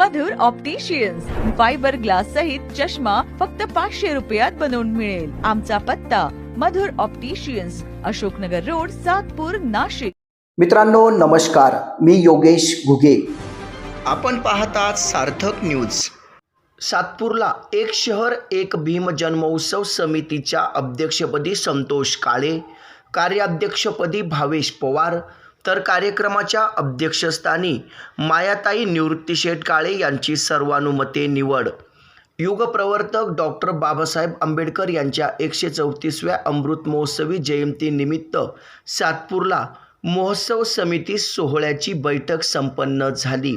मधुर opticians fibre glass सहित चष्मा फक्त पाचशे रुपयात बनवून मिळेल. आमचा पत्ता मधुर ऑप्टिशियन्स अशोकनगर रोड सातपूर नाशिक. मित्रांनो नमस्कार. मी योगेश घुगे. आपण पाहतात सार्थक न्यूज सातपूरला एक शहर एक भीम जन्मोत्सव समितीच्या अध्यक्षपदी संतोष काळे कार्याध्यक्षपदी भावेश पवार तर कार्यक्रमाच्या अध्यक्षस्थानी मायाताई निवृत्ती शेठ काळे यांची सर्वानुमते निवड. युगप्रवर्तक डॉक्टर बाबासाहेब आंबेडकर यांच्या एकशे चौतीसव्या अमृत महोत्सवी जयंतीनिमित्त सातपूरला महोत्सव समिती सोहळ्याची बैठक संपन्न झाली.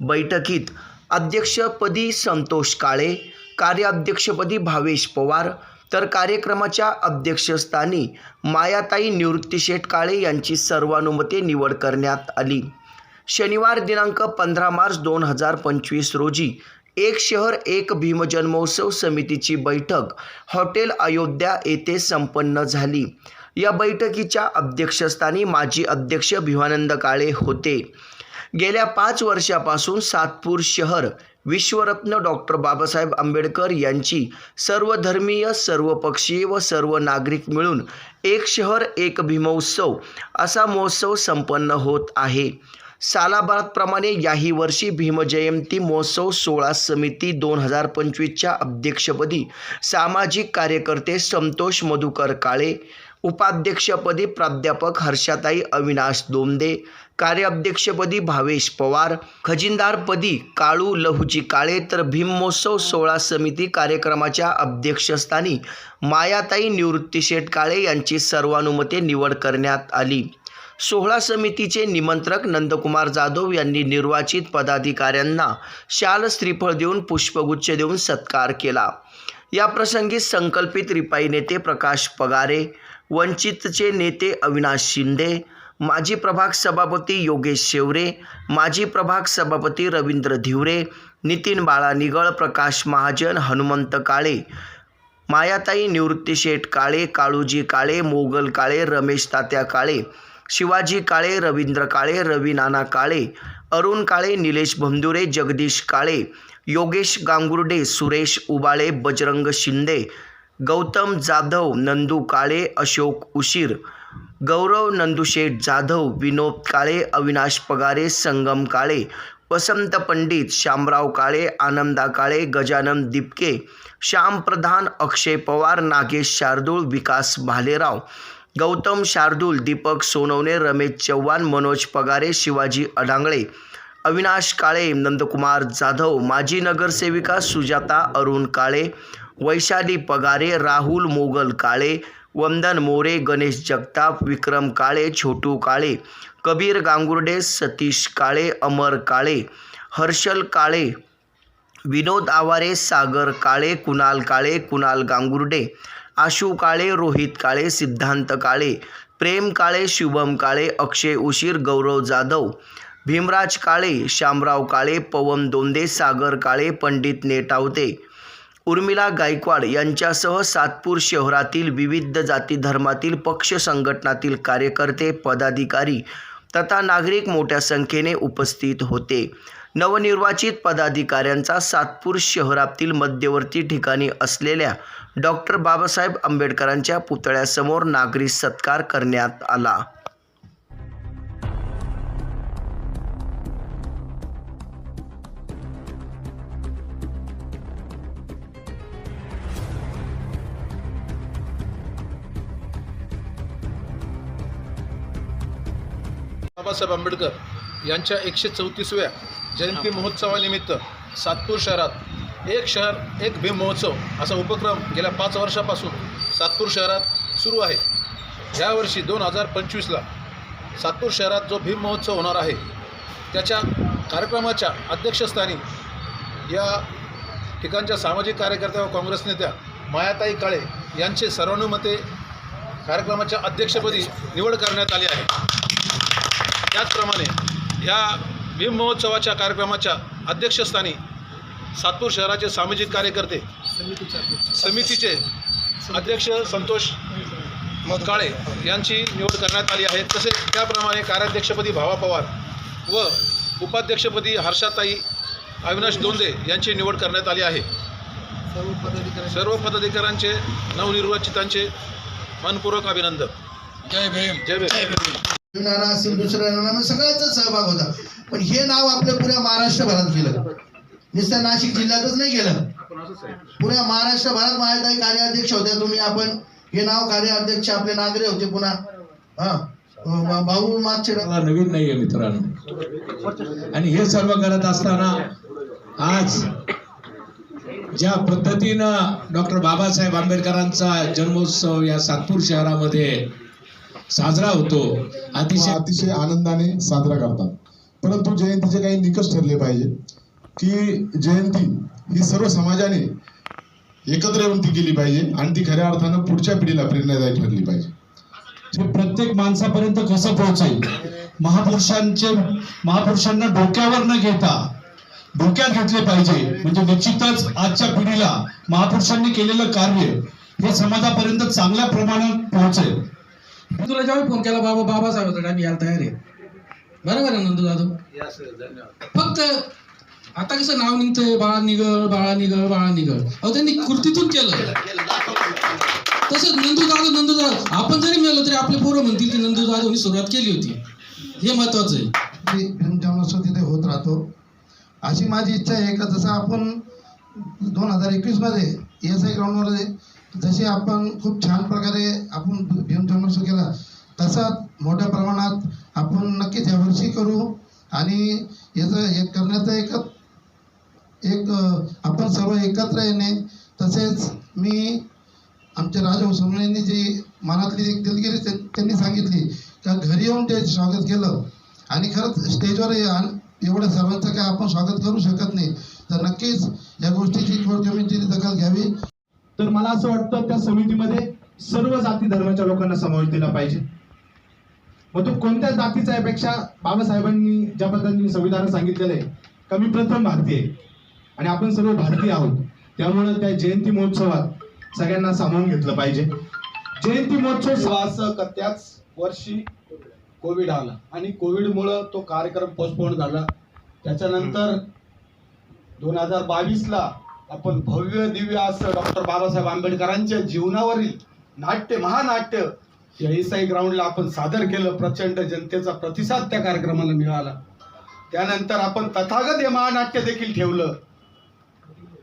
बैठकीत अध्यक्षपदी संतोष काळे कार्याध्यक्षपदी भावेश पवार तर कार्यक्रमाच्या अध्यक्षस्थानी मायाताई निवृत्तीशेठ काळे यांची सर्वानुमते निवड करण्यात आली. शनिवार दिनांक पंधरा मार्च दोन हजार पंचवीस रोजी एक शहर एक भीमजन्मोत्सव समितीची बैठक हॉटेल अयोध्या येथे संपन्न झाली. या बैठकीच्या अध्यक्षस्थानी माजी अध्यक्ष भिवानंद काळे होते. गेल्या पाच वर्षापासून सातपूर शहर विश्वरत्न डॉक्टर बाबासाहेब आंबेडकर यांची सर्वधर्मीय सर्वपक्षीय व सर्व नागरिक मिळून एक शहर एक भीमोत्सव असा महोत्सव संपन्न होत आहे. सालाबादप्रमाणे याही वर्षी भीमजयंती महोत्सव सोळा समिती दोन हजार पंचवीसच्या अध्यक्षपदी सामाजिक कार्यकर्ते संतोष मधुकर काळे उपाध्यक्षपदी प्राध्यापक हर्षाताई अविनाश दोमदे कार्याध्यक्षपदी भावेश पवार खजिनदारपदी काळू लहुची काळे तर भीमोत्सव सोळा समिती कार्यक्रमाच्या अध्यक्षस्थानी मायाताई निवृत्तीशेठ काळे यांची सर्वानुमते निवड करण्यात आली. सोहळा समितीचे निमंत्रक नंदकुमार जाधव यांनी निर्वाचित पदाधिकाऱ्यांना शाल श्रीफळ देऊन पुष्पगुच्छ देऊन सत्कार केला. या प्रसंगी संकल्पित रिपाई नेते प्रकाश पगारे वंचितचे नेते अविनाश शिंदे माजी प्रभाग सभापती योगेश शेवरे माजी प्रभाग सभापती रवींद्र धिवरे नितीन बाळा निगळ प्रकाश महाजन हनुमंत काळे मायाताई निवृत्तीशेठ काळे काळूजी काळे मोगल काळे रमेश तात्या काळे शिवाजी काळे रवींद्र काळे रवी नाना काळे अरुण काळे निलेश भंदुरे जगदीश काळे योगेश गांगुर्डे सुरेश उबाळे बजरंग शिंदे गौतम जाधव नंदू काळे अशोक उशीर गौरव नंदुशेठ जाधव विनोद काळे अविनाश पगारे संगम काळे वसंत पंडित शामराव काळे आनंदा काळे गजानन दिपके श्याम प्रधान अक्षय पवार नागेश शार्दूळ विकास भालेराव गौतम शार्दूल दीपक सोनवणे रमेश चव्हाण मनोज पगारे शिवाजी अडांगळे अविनाश काळे नंदकुमार जाधव माजी नगरसेविका सुजाता अरुण काळे वैशाली पगारे राहुल मोगल काळे वंदन मोरे गणेश जगताप विक्रम काळे छोटू काळे कबीर गांगुर्डे सतीश काळे अमर काळे हर्षल काळे विनोद आवारे सागर काळे कुणाल काळे कुणाल गांगुर्डे आशू काळे रोहित काळे सिद्धांत काळे प्रेम काळे शुभम काळे अक्षय उशीर गौरव जाधव भीमराज काळे शामराव काळे पवन दोंदे सागर काळे पंडित नेटावते. उर्मिला गायकवाड यांच्यासह सातपूर शहरातील विविध जाती धर्मातील पक्ष संघटनातील कार्यकर्ते पदाधिकारी तथा नागरिक मोठ्या संख्येने उपस्थित होते. नवनिर्वाचित पदाधिकाऱ्यांचा सातपूर शहरातील मध्यवर्ती ठिकाणी असलेल्या डॉक्टर बाबासाहेब आंबेडकरांच्या पुतळ्यासमोर नागरी सत्कार करण्यात आला. बाबासाहेब आंबेडकर यांच्या एकशे चौतीसव्या जयंती महोत्सवानिमित्त सातपूर शहरात एक शहर एक भीम महोत्सव असा उपक्रम गेल्या पाच वर्षापासून सातपूर शहरात सुरू आहे. यावर्षी दोन हजार पंचवीसला सातपूर शहरात जो भीम महोत्सव होणार आहे त्याच्या कार्यक्रमाच्या अध्यक्षस्थानी या ठिकाणच्या सामाजिक कार्यकर्त्या व काँग्रेस नेत्या मायाताई काळे यांचे सर्वानुमते कार्यक्रमाच्या अध्यक्षपदी निवड करण्यात आली आहे. त्याचप्रमाणे ह्या भीम महोत्सवाच्या कार्यक्रमाच्या अध्यक्षस्थानी सातपूर शहराचे सामाजिक कार्यकर्ते समितीचे अध्यक्ष. संतोष काळे यांची निवड करण्यात आली आहे. तसेच त्याप्रमाणे कार्याध्यक्षपदी भावा पवार व उपाध्यक्षपदी हर्षाताई अविनाश दोंदे यांची निवड करण्यात आली आहे. सर्व पदाधिकाऱ्यांचे. नवनिर्वाचितांचे मनपूर्वक अभिनंदन. जय भीम. जय भीम. नाना असेल दुसऱ्या नाना सगळ्यांचा सहभाग होता. पण हे नाव आपल्या पुऱ्या महाराष्ट्रभरात गेलं. नुसतं नाशिक जिल्ह्यातच नाही गेलं. पुऱ्या महाराष्ट्रभरात माझ्या कार्याध्यक्ष होत्या तुम्ही आपण. हे नाव कार्याध्यक्ष आपले नागरे होते पुन्हा. हा. भाऊ मागचे नवीन नाहीये मित्रांनो. आणि हे सर्व करत असताना आज ज्या पद्धतीनं डॉक्टर बाबासाहेब आंबेडकरांचा जन्मोत्सव या सातपूर शहरामध्ये साजरा होतो. अतिशय अतिशय आनंदाने साजरा करतात. परंतु जयंतीचे काही निकष ठरले पाहिजे की जयंती ही सर्व समाजाने एकत्र येऊन ती केली पाहिजे आणि ती खऱ्या अर्थानं पुढच्या पिढीला प्रेरणादायी ठरली पाहिजे. हे प्रत्येक माणसापर्यंत कसं पोहोचेल महापुरुषांचे महापुरुषांना डोक्यावर न घेता डोक्यात घेतले पाहिजे. म्हणजे निश्चितच आजच्या पिढीला महापुरुषांनी केलेलं कार्य हे समाजापर्यंत चांगल्या प्रमाणात पोहोचेल. तुला जेव्हा फोन केला बाबा बाबासाहेब आम्ही यायला तयार आहे बरोबर आहे नंदू जाधव फक्त आता कसं नाव निघतंय? बाळा निगळ बाळा निगळ बाळा निगळ अहो त्यांनी कृतीतून केलं. तसंच नंदू जाधव नंदू जाधव आपण जरी मिळालो तरी आपले पोरं म्हणतील की नंदू जाधवनी सुरुवात केली होती. हे महत्वाचं आहे. तिथे होत राहतो. अशी माझी इच्छा आहे का जसं आपण दोन हजार एकवीसमध्ये एस आय ग्राउंडमध्ये जसे आपण खूप छान प्रकारे आपण भीम जन्मोत्सव केला तसाच मोठ्या प्रमाणात आपण नक्कीच यावर्षी करू. आणि याचं हे करण्याचं एक एक आपण सर्व एकत्र येणे. तसेच मी आमच्या राजा सोमणेंनी जी मनातली एक दिलगिरी त्यांनी सांगितली का घरी येऊन ते स्वागत केलं. आणि खरंच स्टेजवर एवढ्या सर्वांचं काय आपण स्वागत करू शकत नाही. तर नक्कीच या गोष्टीची कोर कमिटीने दखल घ्यावी. तर मला असं वाटतं त्या समितीमध्ये सर्व जाती धर्माच्या लोकांना समावेश दिला पाहिजे. मग तो कोणत्या जातीचा यापेक्षा बाबासाहेबांनी ज्या पद्धतीने संविधानात सांगितलेलं आहे का मी प्रथम भारतीय आणि आपण सर्व भारतीय आहोत. त्यामुळे त्या जयंती महोत्सवात सगळ्यांना सामावून घेतलं पाहिजे. जयंती महोत्सव तेव्हा असं त्याच वर्षी कोविड आला. आणि कोविडमुळं तो कार्यक्रम पोस्टपोन झाला. त्याच्यानंतर दोन हजार बावीसला आपण भव्य दिव्य असं डॉक्टर बाबासाहेब आंबेडकरांच्या जीवनावरील नाट्य महानाट्य या ग्राउंडला आपण सादर केलं प्रचंड जनतेचा प्रतिसाद त्या कार्यक्रमाला मिळाला. त्यानंतर आपण तथागत हे महानाट्य देखील ठेवलं.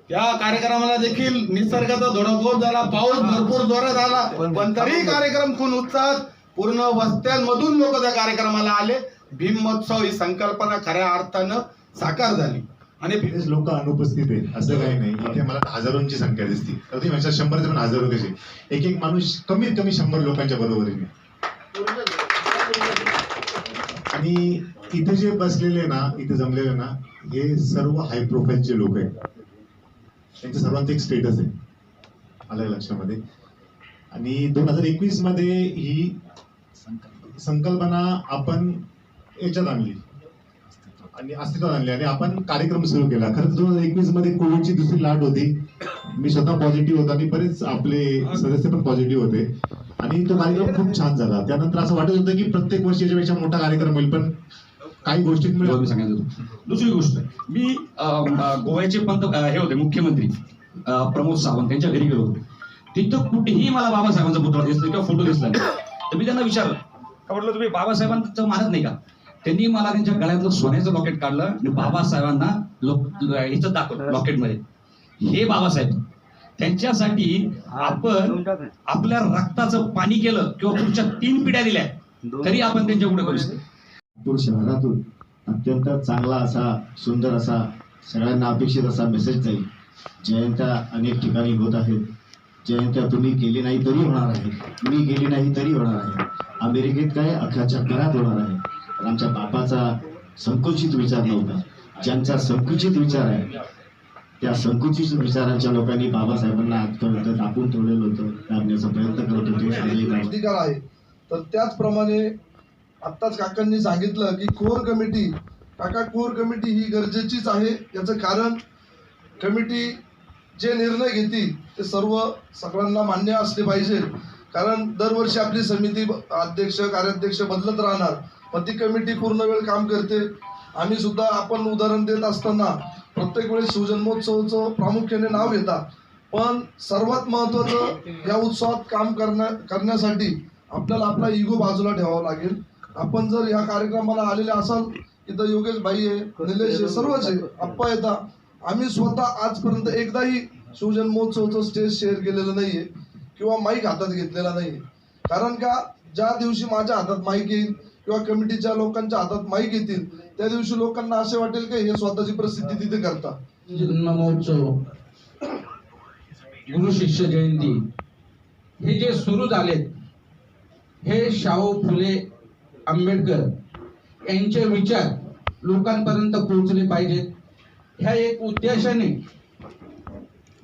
त्या कार्यक्रमाला देखील निसर्गाचा धोडकोप झाला पाऊस भरपूर जोरात आला पण तरी कार्यक्रम खूप उत्साहात पूर्ण वस्त्यांमधून लोक त्या कार्यक्रमाला आले. भीम महोत्सव ही संकल्पना खऱ्या अर्थानं साकार झाली. आणि बरेच लोक अनुपस्थित आहेत असं काही नाही. इथे मला हजारोंची संख्या दिसते. तर तुम्ही म्हणता शंभरचे पण हजारो कसे एक एक माणूस कमीत कमी शंभर लोकांच्या बरोबरीने आणि इथे जे बसलेले ना इथे जमलेले ना हे सर्व हाय प्रोफाईलचे लोक आहेत. त्यांच्या सर्वांचं एक स्टेटस आहे. आलं लक्षामध्ये? आणि दोन हजार एकवीसमध्ये ही संकल्पना आपण याच्यात आणली. आणि अस्तित्वात आणली. आणि आपण कार्यक्रम सुरू केला. खरं दोन हजार एकवीसमध्ये कोविडची दुसरी लाट होती. मी स्वतः पॉझिटिव्ह होता आणि बरेच आपले सदस्य पण पॉझिटिव्ह होते. आणि तो कार्यक्रम खूप छान झाला. त्यानंतर असं वाटत होतं की प्रत्येक वर्षी याच्यापेक्षा मोठा कार्यक्रम होईल पण काही गोष्टींमुळे मी सांगायचं होतं. दुसरी गोष्ट मी गोव्याचे पंत हे होते मुख्यमंत्री प्रमोद सावंत त्यांच्या घरी गेलो होतो. तिथं कुठेही मला बाबासाहेबांचा पुतळा दिसला किंवा फोटो दिसला नाही. तर मी त्यांना विचारलं. का म्हटलं तुम्ही बाबासाहेबांचं मानत नाही का? त्यांनी मला त्यांच्या गळ्यातलं सोन्याचं लॉकेट काढलं आणि बाबासाहेबांना लोक ह्याचं दाखवलं लॉकेटमध्ये हे बाबासाहेब. त्यांच्यासाठी आपण आपल्या रक्ताचं पाणी केलं किंवा पुढच्या तीन पिढ्या दिल्या. तरी आपण त्यांच्या पुढे करू शकतो नागपूर शहरातून अत्यंत चांगला असा सुंदर असा सगळ्यांना अपेक्षित असा मेसेज जाईल जयंत्या अनेक ठिकाणी होत आहेत. जयंत्या तुम्ही केली नाही तरी होणार आहे. मी केली नाही तरी होणार आहे. अमेरिकेत काय अख्ख्या जगभरात होणार आहे. पण आमच्या बापाचा संकुचित विचार नव्हता. ज्यांचा संकुचित विचार आहे त्या संकुचित विचारांच्या लोकांनी बाबासाहेबांना आजपर्यंत दाबून ठेवलेलं होतं दाबण्याचा प्रयत्न करत होते. अधिकार आहे? तर त्याचप्रमाणे आत्ताच काकांनी सांगितलं की कोर कमिटी काका कोर कमिटी ही गरजेचीच आहे याचं कारण कमिटी जे निर्णय घेतील ते सर्व सगळ्यांना मान्य असले पाहिजे. कारण दरवर्षी आपली समिती अध्यक्ष कार्याध्यक्ष बदलत राहणार. पण ती कमिटी पूर्ण वेळ काम करते. आम्ही सुद्धा आपण उदाहरण देत असताना प्रत्येक वेळेस शिवजन्मोत्सवाचं प्रामुख्याने नाव घेता पण सर्वात महत्त्वाचं या उत्सवात काम करण्या करण्यासाठी आपल्याला आपला इगो बाजूला ठेवावा लागेल. आपण जर या कार्यक्रमाला आलेले असाल इथं योगेश भाई आहे निलेश आहे सर्वच आहे आप्पा येतात आम्ही स्वतः आजपर्यंत एकदाही शिवजन्मोत्सवाचं स्टेज शेअर केलेलं नाही आहे किंवा माईक हातात घेतलेला नाही आहे कारण का ज्या दिवशी माझ्या हातात माईक येईल किंवा कमिटीच्या लोकांच्या हातात माईक येतील त्या दिवशी लोकांना असे वाटेल की हे स्वतःची प्रसिद्धी तिथे करतात. जन्म महोत्सव गुरु शिष्य जयंती हे जे सुरू झालेत हे शाहू फुले आंबेडकर यांचे विचार लोकांपर्यंत पोहोचले पाहिजेत. ह्या एक उद्देशाने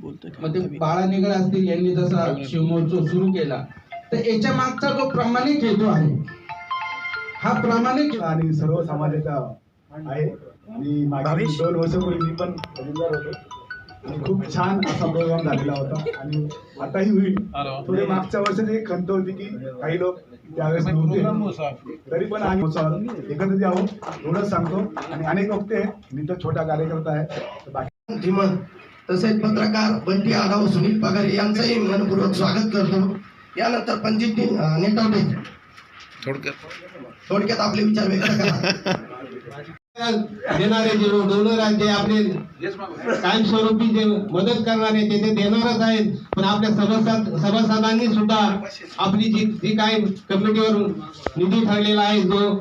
मग ते बाळा निगळ असतील यांनी जसा शिवमहोत्सव सुरू केला तर याच्या मागचा जो प्रामाणिक हेतू आहे हा प्रामाणिक आणि सर्व समाजाचा आहे. आणि मागील दोन वर्षापूर्वी मी पण खजिनदार होतो. आणि खूप छान असा प्रोग्राम झालेला होता. आणि आताही होईल. थोडे मागच्या वर्षाची एक खंत होती की काही लोक त्यावेळेस नव्हते. तरी पण आम्ही एकत्रित यावं एवढंच सांगतो. आणि अनेक वक्ते मी तर छोटा कार्यकर्ता आहे. बाकी तसेच पत्रकार बंटी आढाव सुनील पगारे यांचंही मनपूर्वक स्वागत करतो. यानंतर पंजित नेटवडे थोडक्यात. आपले विचार व्यक्त करा. देणारे जे डोनर आहेत ते आपले कायमस्वरूपी जे मदत करणारे ते ते देणारच आहेत. पण आपल्या सभासद सभासदांनी सुद्धा आपली जी जी काय कमिटीवर निधी ठरलेला आहे जो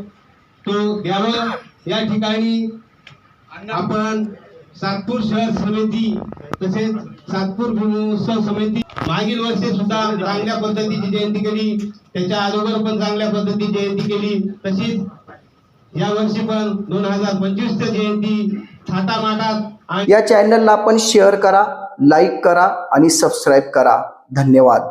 तो द्यावा या ठिकाणी आपण सातपूर शहर समिती तसेच सातपूर भीमोत्सव समिती मागील वर्षी सुद्धा चांगल्या पद्धतीची जयंती केली. त्याच्या अगोदर पण चांगल्या पद्धतीची जयंती केली. तशीच या वर्षी पण दोन हजार पंचवीस जयंती थाटामाटात या चॅनलला आपण शेअर करा लाईक करा आणि सबस्क्राईब करा. धन्यवाद.